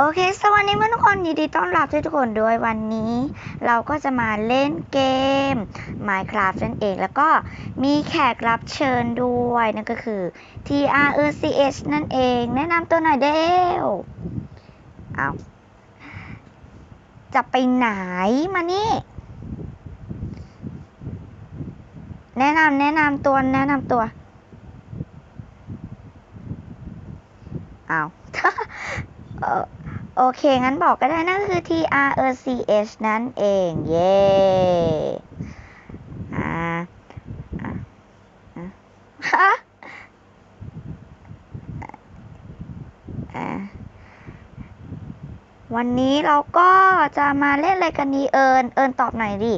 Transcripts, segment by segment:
โอเค สวัสดีเพื่อนทุกคนยินดีต้อนรับทุกคนด้วยวันนี้ เราก็จะมาเล่นเกม Minecraft นั่นเองแล้วก็มีแขกรับเชิญด้วยนั่นก็คือ T R E C H นั่นเอง แนะนำตัวหน่อยเดวเอาจะไปไหนมานี่ แนะนำแนะนำตัวแนะนำตัวเอาเออ โอเค งั้นบอกก็ได้นั่นก็คือ T R E C H นั่นเอง เย้อ่าอ่อะฮะวันนี้เราก็จะมาเล่นอะไรกันดีเอิญเอิญตอบหน่อยดิ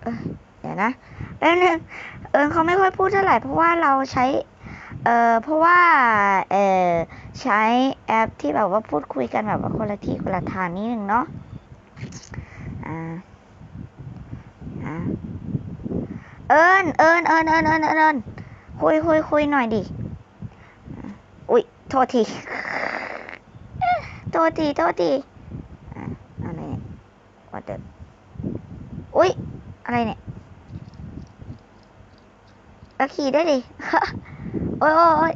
เอ้ยเดี๋ยวนะแป๊บนึงเอิญเขาไม่ค่อยพูดเท่าไหร่เพราะว่าเราใช้ เอ่อเพราะว่าเอ่อใช้แอปที่แบบว่าพูดคุยกันแบบว่าคนละที่คนละทางนิดนึงเนาะอ่าอ่าเอิญเอิญเอิญเอิญเอิญเอิญเอิญคุยคุยคุยหน่อยดิอะอุ๊ยโทษทีโทษทีโทษทีอะอะไรเนี่ยว่าเดอุ๊ยอะไรเนี่ยแล้วขี่ได้ดิ โอ้ยโอ้ย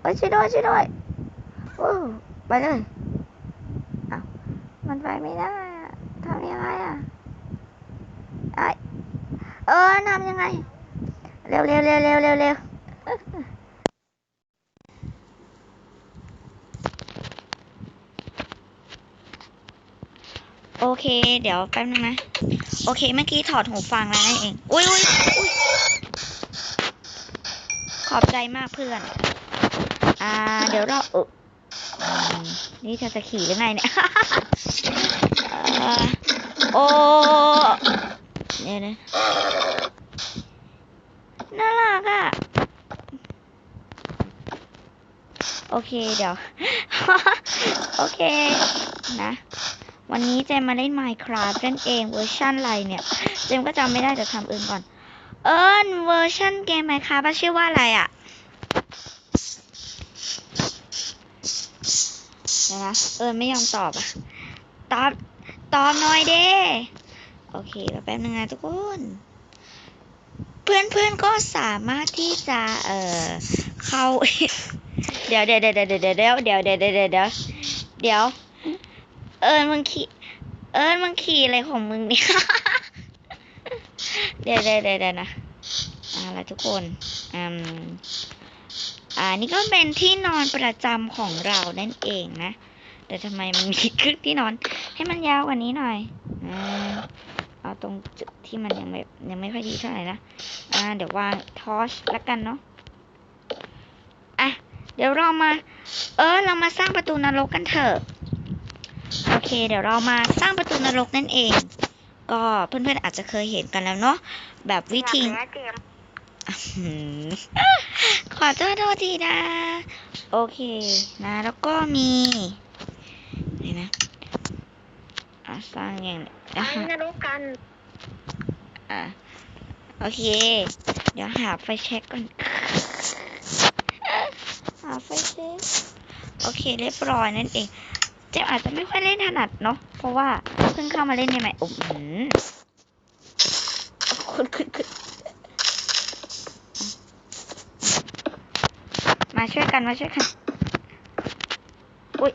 โอ้ยช่วยด้วยช่วยด้วยโอ้ไปเลยอ้าวมันไปไม่ได้ทำยังไงอะไอเออทำยังไง เร็วเร็วเร็วเร็วเร็วเร็วโอเค เดี๋ยวแป๊บนึงนะ โอเค เมื่อกี้ถอดหูฟังแล้วนั่นเอง อุ้ยอุ้ยอุ้ย อบใจมากเพื่อน อ่า เดี๋ยวเราเอออืมนี่เธอจะขี่หรือไงเนี่ย โอ้เนี่ยนะ น่ารักอะ โอเคเดี๋ยว โอเค นะ วันนี้เจมมาเล่น Minecraft เล่นเองเวอร์ชันอะไรเนี่ย เจมก็จำไม่ได้เดี๋ยวทำอื่นก่อน เอิญเวอร์ชันเกม Minecraft ชื่อว่าอะไรอะเดี๋ยวนะเอิญไม่ยอมตอบอะ ตอบ ตอบหน่อยเด้โอเคแป๊บนึงนะทุกคน เพื่อนเพื่อนก็สามารถที่จะเอ่อเข้า เดี๋ยวเดี๋ยวเดี๋ยวเดี๋ยวเดี๋ยวเดี๋ยวเดี๋ยวเดี๋ยวเดี๋ยวเดี๋ยวเดี๋ยวเดี๋ยวเอิญมึงขี่เอิญมึงขี่อะไรของมึงเนี่ย เดี๋ยวเดี๋ยวเดี๋ยวนะอ่าละทุกคนอืมอ่านี่ก็เป็นที่นอนประจำของเรานั่นเองนะแต่ทำไมมันมีครึ่งที่นอน ให้มันยาวกว่านี้หน่อยอ่าเอาตรงจุดที่มันยังไม่ยังไม่ค่อยดีเท่าไหร่นะอ่าเดี๋ยววางทอชละกันเนาะอะเดี๋ยวเรามา เออ เรามาสร้างประตูนรกกันเถอะ โอเค เดี๋ยวเรามาสร้างประตูนรกนั่นเอง ก็เพื่อนๆอาจจะเคยเห็นกันแล้วเนาะแบบวิธีอืมขอโทษโทษทีนะ โอเคนะ แล้วก็มีนี่นะอะสร้างอย่างนี้ไปอะฮะนรกกัน อะโอเค เดี๋ยวหาไฟแช็กก่อนหาไฟแช็กโอเคเรียบร้อยนั่นเอง เจ๊อาจจะไม่ค่อยเล่นถนัดเนาะเพราะว่า เพิ่งเข้ามาเล่นในใหม่โอ้โหคุณคุณคุณมาช่วยกัน มาช่วยกัน อุ้ย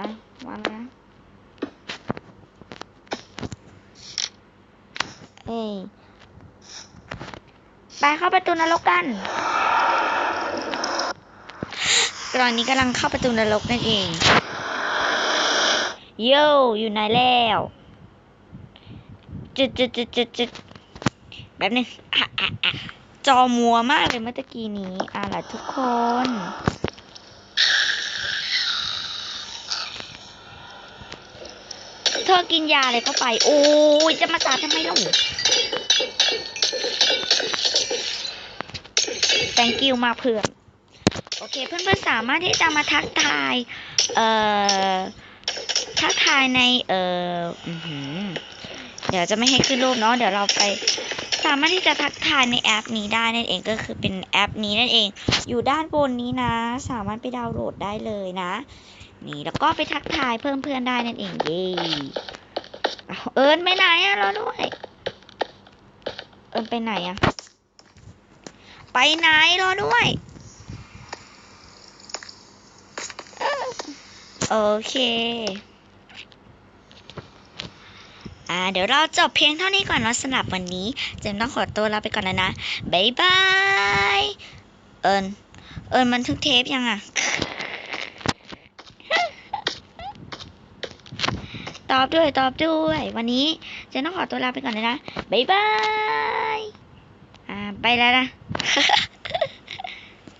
อะวางแล้วเอ้ยไปเข้าประตูนรกกัน ตอนนี้กำลังเข้าประตูนรกนั่นเอง โยอยู่ไหนแล้วจุดจุดจุดจุดจุดแบบนึงอะอะอะจอมัวมากเลยเมื่อตะกี้นี้อะล่ะทุกคน เธอกินยาอะไรเข้าไป โอ้ยจะมาสาทำไมล่า thank you มากเพื่อน โอเค เพื่อนๆสามารถที่จะมาทักทาย เอ่อ ทักทายใน เอ่ออเดี๋ยวจะไม่ให้ขึ้นรูปเนาะ เดี๋ยวเราไปสามารถที่จะทักทายในแอปนี้ได้นั่นเองก็คือเป็นแอปนี้นั่นเอง อยู่ด้านบนนี้นะ สามารถไปดาวน์โหลดได้เลยนะ นี่แล้วก็ไปทักทายเพิ่มเพื่อนได้นั่นเองเย้เอิญไปไหนอะเราด้วย เอิญไปไหนอะไปไหนรอด้วย โอเค อ่า เดี๋ยวเราจบเพียงเท่านี้ก่อนนะสำหรับวันนี้ เจมต้องขอตัวลาไปก่อนแล้วนะบ๊ายบาย เอิญเอิญมันทึกเทปยังอะตอบด้วยตอบด้วย วันนี้เจนต้องขอตัวลาไปก่อนเลยนะ บ๊ายบาย อ่า ไปแล้วนะ